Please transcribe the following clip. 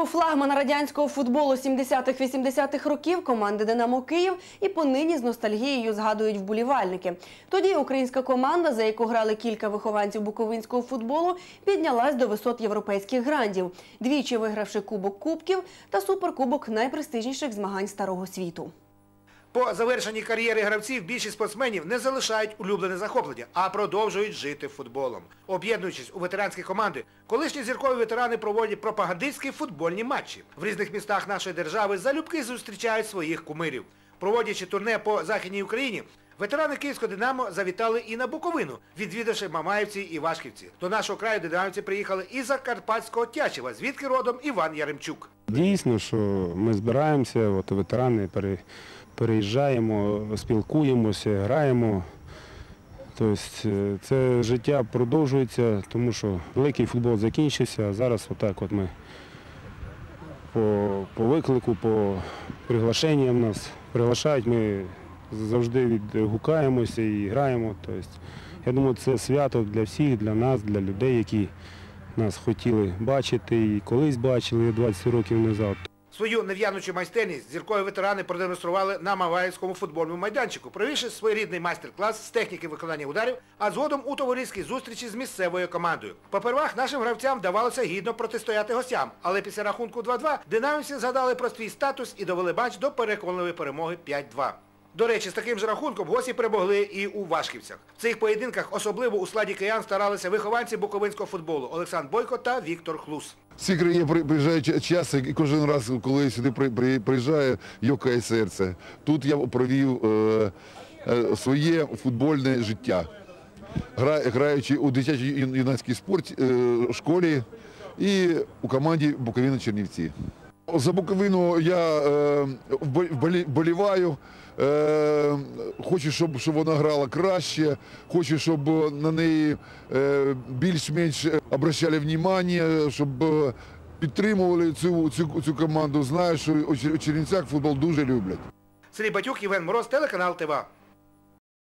Гру флагмана радянського футболу 70-х-80-х років команди Динамо Київ і понині з ностальгією згадують вболівальники. Тоді українська команда, за яку грали кілька вихованців буковинського футболу, піднялась до висот європейських грандів, двічі вигравши Кубок Кубків та суперкубок найпрестижніших змагань старого світу. По завершенні кар'єри гравців більшість спортсменів не залишають улюблене захоплення, а продовжують жити футболом. Об'єднуючись у ветеранські команди, колишні зіркові ветерани проводять пропагандистські футбольні матчі. В різних містах нашої держави залюбки зустрічають своїх кумирів. Проводячи турне по Західній Україні, ветерани Київського «Динамо» завітали і на Буковину, відвідавши Мамаївці і Вашківці. До нашого краю динамівці приїхали із Закарпатського Тячева, звідки родом Іван Яремчук. Дійсно, що ми збираємося, от ветерани переїжджаємо, спілкуємося, граємо. Тобто е, це життя продовжується, тому що великий футбол закінчився, а зараз отак от ми по, по виклику, по приглашенням нас приглашають, ми завжди відгукаємося і граємо. Тобто, я думаю, це свято для всіх, для нас, для людей, які нас хотіли бачити і колись бачили 20 років назад. Свою нев'янучу майстерність зіркові ветерани продемонстрували на Маваївському футбольному майданчику, провівши своєрідний майстер-клас з техніки виконання ударів, а згодом у товариській зустрічі з місцевою командою. Попервах нашим гравцям вдавалося гідно протистояти гостям, але після рахунку 2-2 динамівці згадали про свій статус і довели матч до переконливої перемоги 5-2. До речі, з таким же рахунком гості перемогли і у Вашківцях. В цих поєдинках особливо у складі киян старалися вихованці буковинського футболу Олександр Бойко та Віктор Хлус. В ці країни при- приїжджаю і кожен раз, коли сюди при- при- приїжджаю, йокає серце. Тут я провів е, е, своє футбольне життя, Гра, граючи у дитячій юнацькій спорт е, школі і у команді Буковина Чернівці. За Буковину я е, вболіваю. Е, хочу, щоб, щоб вона грала краще, хочу, щоб на неї е, більш-менш обращали внимание, щоб е, підтримували цю, цю, цю команду. Знаю, що у Чернівцях футбол дуже люблять. Сергій Батюк, Євген Мороз, телеканал ТВА.